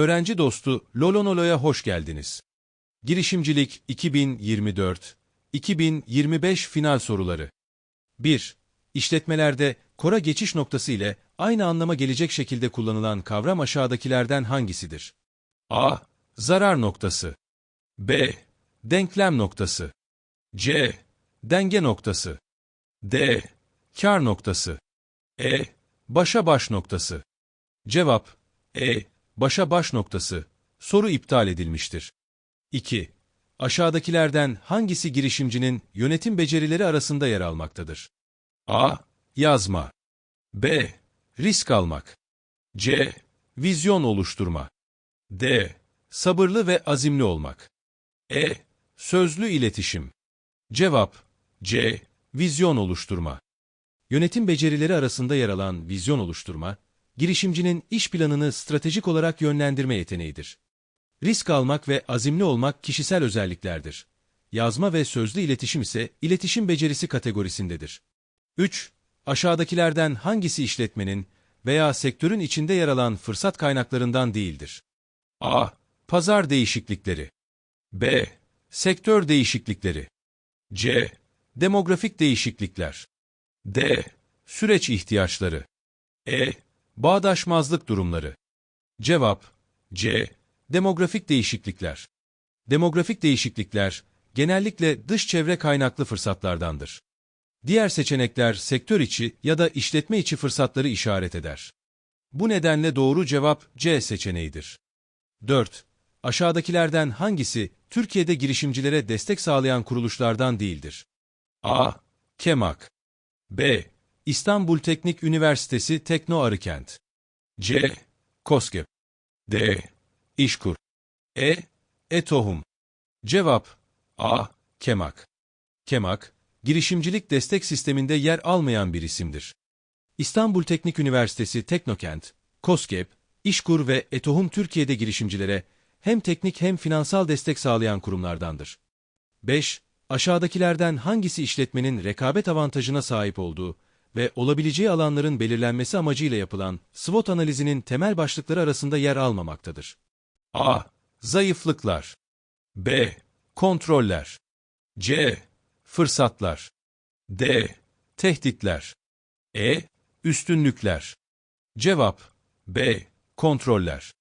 Öğrenci dostu Lolonolo'ya hoş geldiniz. Girişimcilik 2024 2025 final soruları 1. İşletmelerde kora geçiş noktası ile aynı anlama gelecek şekilde kullanılan kavram aşağıdakilerden hangisidir? A. Zarar noktası B. Denklem noktası C. Denge noktası D. Kar noktası E. Başa baş noktası Cevap E. Başa baş noktası. Soru iptal edilmiştir. 2. Aşağıdakilerden hangisi girişimcinin yönetim becerileri arasında yer almaktadır? A. Yazma B. Risk almak C. Vizyon oluşturma D. Sabırlı ve azimli olmak E. Sözlü iletişim Cevap C. Vizyon oluşturma Yönetim becerileri arasında yer alan vizyon oluşturma, girişimcinin iş planını stratejik olarak yönlendirme yeteneğidir. Risk almak ve azimli olmak kişisel özelliklerdir. Yazma ve sözlü iletişim ise iletişim becerisi kategorisindedir. 3. Aşağıdakilerden hangisi işletmenin veya sektörün içinde yer alan fırsat kaynaklarından değildir? A. Pazar değişiklikleri B. Sektör değişiklikleri C. Demografik değişiklikler D. Süreç ihtiyaçları E. Bağdaşmazlık durumları Cevap C. Demografik değişiklikler Demografik değişiklikler genellikle dış çevre kaynaklı fırsatlardandır. Diğer seçenekler sektör içi ya da işletme içi fırsatları işaret eder. Bu nedenle doğru cevap C seçeneğidir. 4. Aşağıdakilerden hangisi Türkiye'de girişimcilere destek sağlayan kuruluşlardan değildir? A. Kemak B. İstanbul Teknik Üniversitesi Tekno Arıkent C. Koskep D. İşkur E. Etohum Cevap A. Kemak Kemak, girişimcilik destek sisteminde yer almayan bir isimdir. İstanbul Teknik Üniversitesi Teknokent, Koskep, İşkur ve Etohum Türkiye'de girişimcilere hem teknik hem finansal destek sağlayan kurumlardandır. 5. Aşağıdakilerden hangisi işletmenin rekabet avantajına sahip olduğu ve olabileceği alanların belirlenmesi amacıyla yapılan SWOT analizinin temel başlıkları arasında yer almamaktadır? A. Zayıflıklar B. Kontroller C. Fırsatlar D. Tehditler E. Üstünlükler Cevap B. Kontroller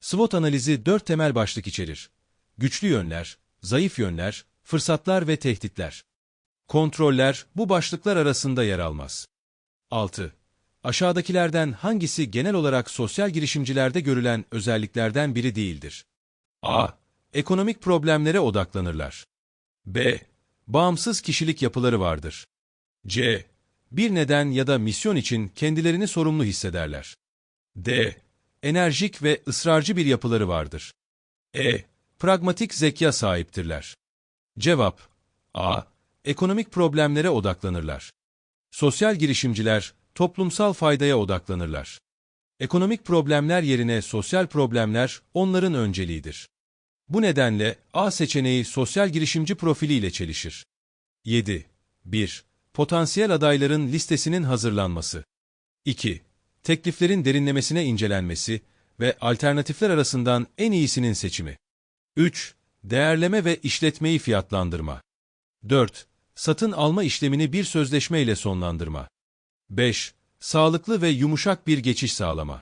SWOT analizi dört temel başlık içerir. Güçlü yönler, zayıf yönler, fırsatlar ve tehditler. Kontroller bu başlıklar arasında yer almaz. 6. Aşağıdakilerden hangisi genel olarak sosyal girişimcilerde görülen özelliklerden biri değildir? A. Ekonomik problemlere odaklanırlar. B. Bağımsız kişilik yapıları vardır. C. Bir neden ya da misyon için kendilerini sorumlu hissederler. D. Enerjik ve ısrarcı bir yapıları vardır. E. Pragmatik zeka sahiptirler. Cevap A. Ekonomik problemlere odaklanırlar. Sosyal girişimciler toplumsal faydaya odaklanırlar. Ekonomik problemler yerine sosyal problemler onların önceliğidir. Bu nedenle A seçeneği sosyal girişimci profiliyle çelişir. 7. 1. Potansiyel adayların listesinin hazırlanması. 2. Tekliflerin derinlemesine incelenmesi ve alternatifler arasından en iyisinin seçimi. 3. Değerleme ve işletmeyi fiyatlandırma. 4. Satın alma işlemini bir sözleşme ile sonlandırma. 5. Sağlıklı ve yumuşak bir geçiş sağlama.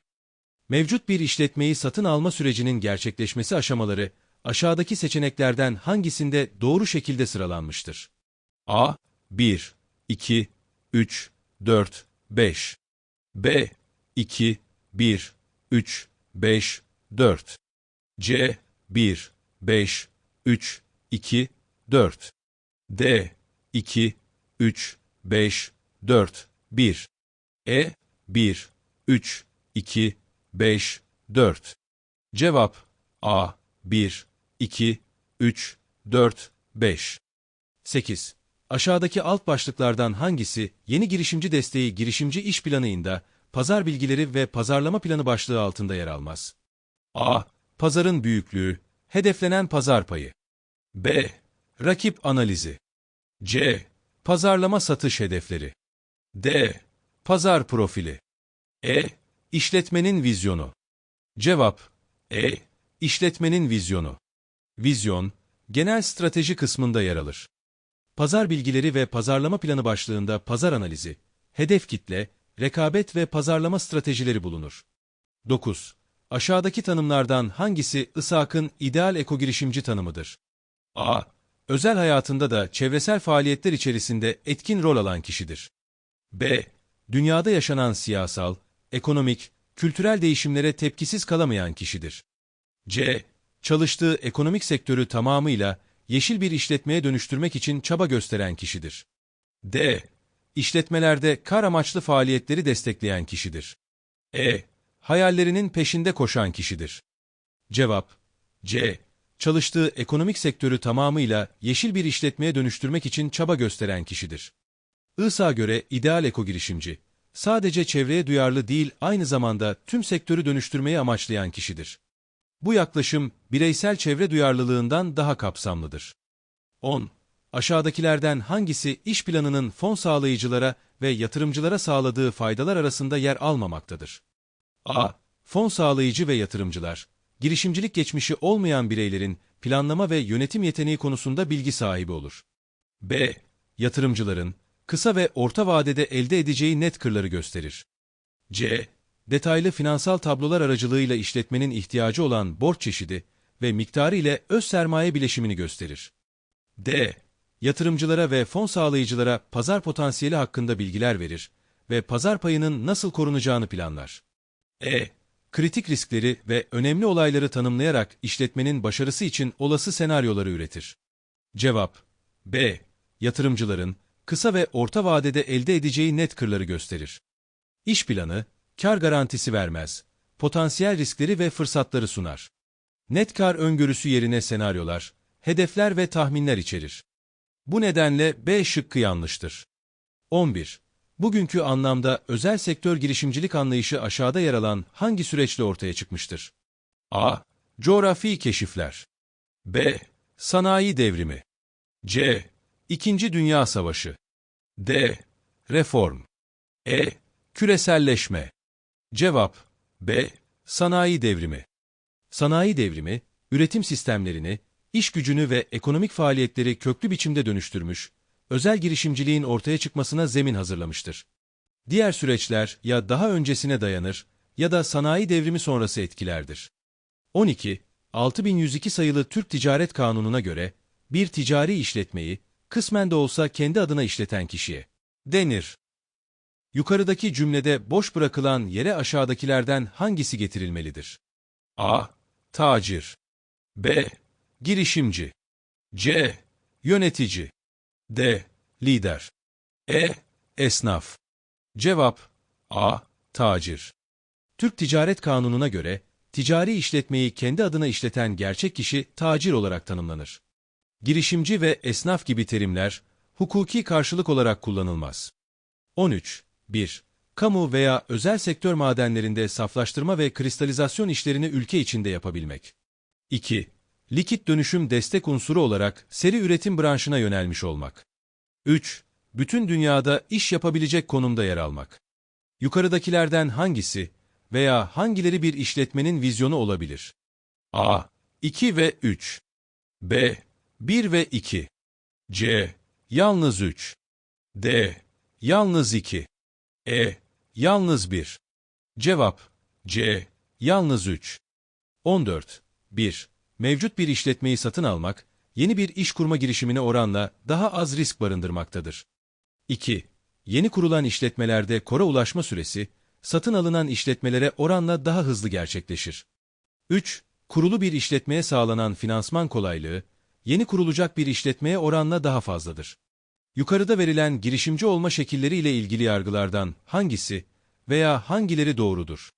Mevcut bir işletmeyi satın alma sürecinin gerçekleşmesi aşamaları aşağıdaki seçeneklerden hangisinde doğru şekilde sıralanmıştır? A. 1, 2, 3, 4, 5. B. 2, 1, 3, 5, 4. C. 1, 5, 3, 2, 4. D. 2, 3, 5, 4, 1. E. 1, 3, 2, 5, 4. Cevap A. 1, 2, 3, 4, 5. 8. Aşağıdaki alt başlıklardan hangisi yeni girişimci desteği girişimci iş planıyında pazar bilgileri ve pazarlama planı başlığı altında yer almaz? A. Pazarın büyüklüğü, hedeflenen pazar payı. B. Rakip analizi. C. Pazarlama satış hedefleri. D. Pazar profili. E. İşletmenin vizyonu. Cevap E. İşletmenin vizyonu. Vizyon, genel strateji kısmında yer alır. Pazar bilgileri ve pazarlama planı başlığında pazar analizi, hedef kitle, rekabet ve pazarlama stratejileri bulunur. 9. Aşağıdaki tanımlardan hangisi ISAK'ın ideal ekogirişimci tanımıdır? A. Özel hayatında da çevresel faaliyetler içerisinde etkin rol alan kişidir. B. Dünyada yaşanan siyasal, ekonomik, kültürel değişimlere tepkisiz kalamayan kişidir. C. Çalıştığı ekonomik sektörü tamamıyla yeşil bir işletmeye dönüştürmek için çaba gösteren kişidir. D. İşletmelerde kar amaçlı faaliyetleri destekleyen kişidir. E. Hayallerinin peşinde koşan kişidir. Cevap C. Çalıştığı ekonomik sektörü tamamıyla yeşil bir işletmeye dönüştürmek için çaba gösteren kişidir. ISA göre ideal eko girişimci, sadece çevreye duyarlı değil aynı zamanda tüm sektörü dönüştürmeyi amaçlayan kişidir. Bu yaklaşım bireysel çevre duyarlılığından daha kapsamlıdır. 10. Aşağıdakilerden hangisi iş planının fon sağlayıcılara ve yatırımcılara sağladığı faydalar arasında yer almamaktadır? A. Fon sağlayıcı ve yatırımcılar, girişimcilik geçmişi olmayan bireylerin planlama ve yönetim yeteneği konusunda bilgi sahibi olur. B. Yatırımcıların, kısa ve orta vadede elde edeceği net kırları gösterir. C. Detaylı finansal tablolar aracılığıyla işletmenin ihtiyacı olan borç çeşidi ve miktarı ile öz sermaye bileşimini gösterir. D. Yatırımcılara ve fon sağlayıcılara pazar potansiyeli hakkında bilgiler verir ve pazar payının nasıl korunacağını planlar. E. Kritik riskleri ve önemli olayları tanımlayarak işletmenin başarısı için olası senaryoları üretir. Cevap B. Yatırımcıların kısa ve orta vadede elde edeceği net kırları gösterir. İş planı, kar garantisi vermez, potansiyel riskleri ve fırsatları sunar. Net kar öngörüsü yerine senaryolar, hedefler ve tahminler içerir. Bu nedenle B şıkkı yanlıştır. 11. Bugünkü anlamda özel sektör girişimcilik anlayışı aşağıda yer alan hangi süreçle ortaya çıkmıştır? A. Coğrafi keşifler. B. Sanayi devrimi. C. İkinci Dünya Savaşı. D. Reform. E. Küreselleşme. Cevap B. Sanayi devrimi. Sanayi devrimi, üretim sistemlerini, iş gücünü ve ekonomik faaliyetleri köklü biçimde dönüştürmüş, özel girişimciliğin ortaya çıkmasına zemin hazırlamıştır. Diğer süreçler ya daha öncesine dayanır ya da sanayi devrimi sonrası etkilerdir. 12. 6102 sayılı Türk Ticaret Kanunu'na göre bir ticari işletmeyi kısmen de olsa kendi adına işleten kişiye denir. Yukarıdaki cümlede boş bırakılan yere aşağıdakilerden hangisi getirilmelidir? A. Tacir B. Girişimci C. Yönetici D. Lider E. Esnaf Cevap A. Tacir Türk Ticaret Kanunu'na göre, ticari işletmeyi kendi adına işleten gerçek kişi tacir olarak tanımlanır. Girişimci ve esnaf gibi terimler, hukuki karşılık olarak kullanılmaz. 13. 1. Kamu veya özel sektör madenlerinde saflaştırma ve kristalizasyon işlerini ülke içinde yapabilmek. 2. Likit dönüşüm destek unsuru olarak seri üretim branşına yönelmiş olmak. 3. Bütün dünyada iş yapabilecek konumda yer almak. Yukarıdakilerden hangisi veya hangileri bir işletmenin vizyonu olabilir? A. 2 ve 3 B. 1 ve 2 C. Yalnız 3 D. Yalnız 2 E. Yalnız 1 Cevap C. Yalnız 3 14. 1. Mevcut bir işletmeyi satın almak, yeni bir iş kurma girişimine oranla daha az risk barındırmaktadır. 2. Yeni kurulan işletmelerde kora ulaşma süresi, satın alınan işletmelere oranla daha hızlı gerçekleşir. 3. Kurulu bir işletmeye sağlanan finansman kolaylığı, yeni kurulacak bir işletmeye oranla daha fazladır. Yukarıda verilen girişimci olma şekilleri ile ilgili yargılardan hangisi veya hangileri doğrudur?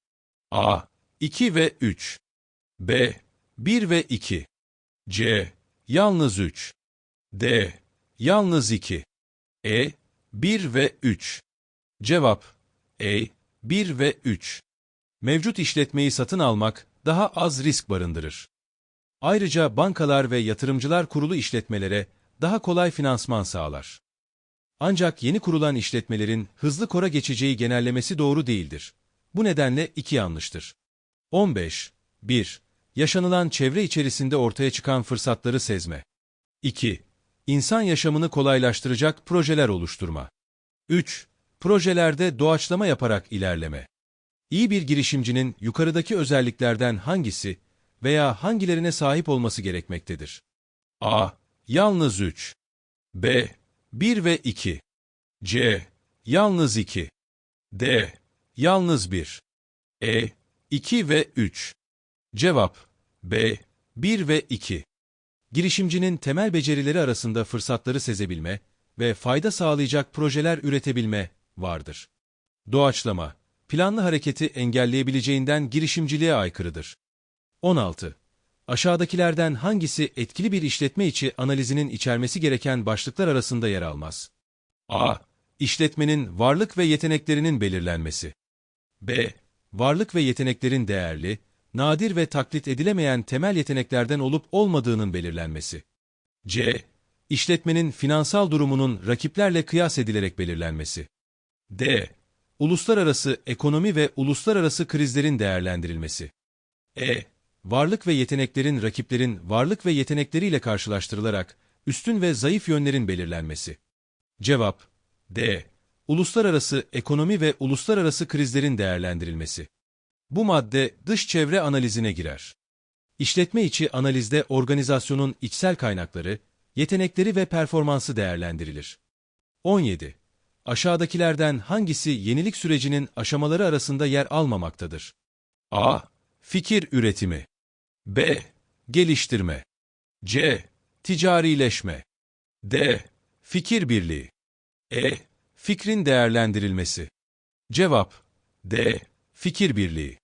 A. 2 ve 3 B. 1 ve 2 C. Yalnız 3 D. Yalnız 2 E. 1 ve 3 Cevap E. 1 ve 3 Mevcut işletmeyi satın almak daha az risk barındırır. Ayrıca bankalar ve yatırımcılar kurulu işletmelere daha kolay finansman sağlar. Ancak yeni kurulan işletmelerin hızlı kora geçeceği genellemesi doğru değildir. Bu nedenle iki yanlıştır. 15. 1. Yaşanılan çevre içerisinde ortaya çıkan fırsatları sezme. 2. İnsan yaşamını kolaylaştıracak projeler oluşturma. 3. Projelerde doğaçlama yaparak ilerleme. İyi bir girişimcinin yukarıdaki özelliklerden hangisi veya hangilerine sahip olması gerekmektedir? A. Yalnız 3. B. 1 ve 2. C. Yalnız 2. D. Yalnız 1. E. 2 ve 3. Cevap B. 1 ve 2. Girişimcinin temel becerileri arasında fırsatları sezebilme ve fayda sağlayacak projeler üretebilme vardır. Doğaçlama, planlı hareketi engelleyebileceğinden girişimciliğe aykırıdır. 16. Aşağıdakilerden hangisi etkili bir işletme içi analizinin içermesi gereken başlıklar arasında yer almaz? A. İşletmenin varlık ve yeteneklerinin belirlenmesi. B. Varlık ve yeteneklerin değerli, nadir ve taklit edilemeyen temel yeteneklerden olup olmadığının belirlenmesi. C. İşletmenin finansal durumunun rakiplerle kıyas edilerek belirlenmesi. D. Uluslararası ekonomi ve uluslararası krizlerin değerlendirilmesi. E. Varlık ve yeteneklerin rakiplerin varlık ve yetenekleriyle karşılaştırılarak üstün ve zayıf yönlerin belirlenmesi. Cevap D. Uluslararası ekonomi ve uluslararası krizlerin değerlendirilmesi. Bu madde dış çevre analizine girer. İşletme içi analizde organizasyonun içsel kaynakları, yetenekleri ve performansı değerlendirilir. 17. Aşağıdakilerden hangisi yenilik sürecinin aşamaları arasında yer almamaktadır? A. Fikir üretimi B. Geliştirme C. Ticarileşme D. Fikir birliği E. Fikrin değerlendirilmesi Cevap D. Fikir birliği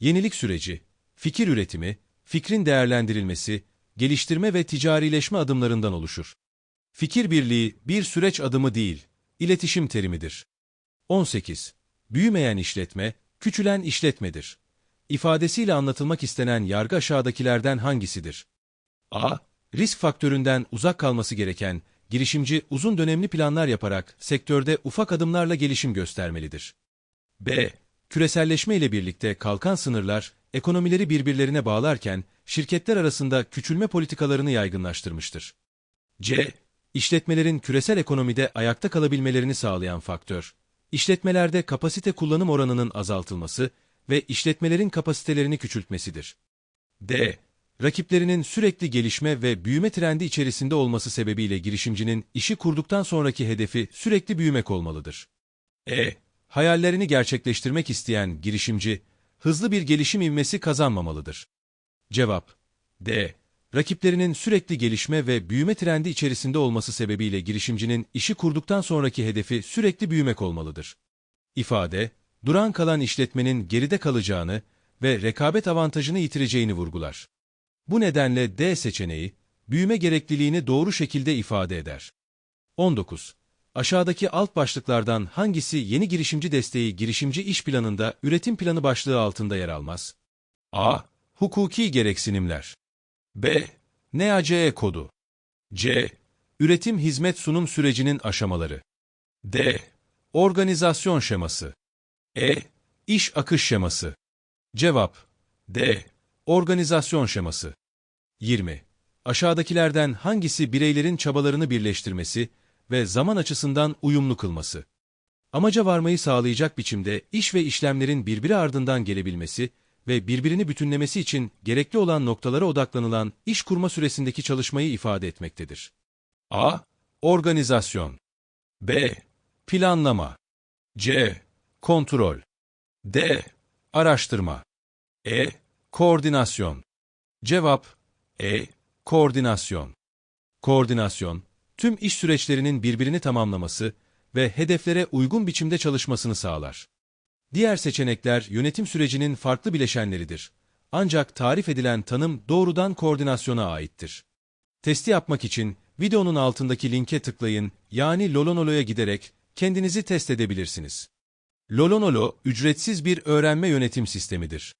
Yenilik süreci, fikir üretimi, fikrin değerlendirilmesi, geliştirme ve ticarileşme adımlarından oluşur. Fikir birliği bir süreç adımı değil, iletişim terimidir. 18. Büyümeyen işletme, küçülen işletmedir. İfadesiyle anlatılmak istenen yargı aşağıdakilerden hangisidir? A. Risk faktöründen uzak kalması gereken, girişimci uzun dönemli planlar yaparak sektörde ufak adımlarla gelişim göstermelidir. B. Küreselleşme ile birlikte kalkan sınırlar, ekonomileri birbirlerine bağlarken şirketler arasında küçülme politikalarını yaygınlaştırmıştır. C. İşletmelerin küresel ekonomide ayakta kalabilmelerini sağlayan faktör, işletmelerde kapasite kullanım oranının azaltılması ve işletmelerin kapasitelerini küçültmesidir. D. Rakiplerinin sürekli gelişme ve büyüme trendi içerisinde olması sebebiyle girişimcinin işi kurduktan sonraki hedefi sürekli büyümek olmalıdır. E. Hayallerini gerçekleştirmek isteyen girişimci, hızlı bir gelişim ivmesi kazanmamalıdır. Cevap D. Rakiplerinin sürekli gelişme ve büyüme trendi içerisinde olması sebebiyle girişimcinin işi kurduktan sonraki hedefi sürekli büyümek olmalıdır. İfade, duran kalan işletmenin geride kalacağını ve rekabet avantajını yitireceğini vurgular. Bu nedenle D seçeneği, büyüme gerekliliğini doğru şekilde ifade eder. 19. Aşağıdaki alt başlıklardan hangisi yeni girişimci desteği girişimci iş planında üretim planı başlığı altında yer almaz? A. Hukuki gereksinimler. B. NACE kodu. C. Üretim hizmet sunum sürecinin aşamaları. D. Organizasyon şeması. E. İş akış şeması. Cevap D. Organizasyon şeması. 20. Aşağıdakilerden hangisi bireylerin çabalarını birleştirmesi ve zaman açısından uyumlu kılması? Amaca varmayı sağlayacak biçimde iş ve işlemlerin birbiri ardından gelebilmesi ve birbirini bütünlemesi için gerekli olan noktalara odaklanılan iş kurma süresindeki çalışmayı ifade etmektedir. A. Organizasyon B. Planlama C. Kontrol D. Araştırma E. Koordinasyon Cevap E. Koordinasyon Koordinasyon, tüm iş süreçlerinin birbirini tamamlaması ve hedeflere uygun biçimde çalışmasını sağlar. Diğer seçenekler yönetim sürecinin farklı bileşenleridir. Ancak tarif edilen tanım doğrudan koordinasyona aittir. Testi yapmak için videonun altındaki linke tıklayın yani Lolonolo'ya giderek kendinizi test edebilirsiniz. Lolonolo, ücretsiz bir öğrenme yönetim sistemidir.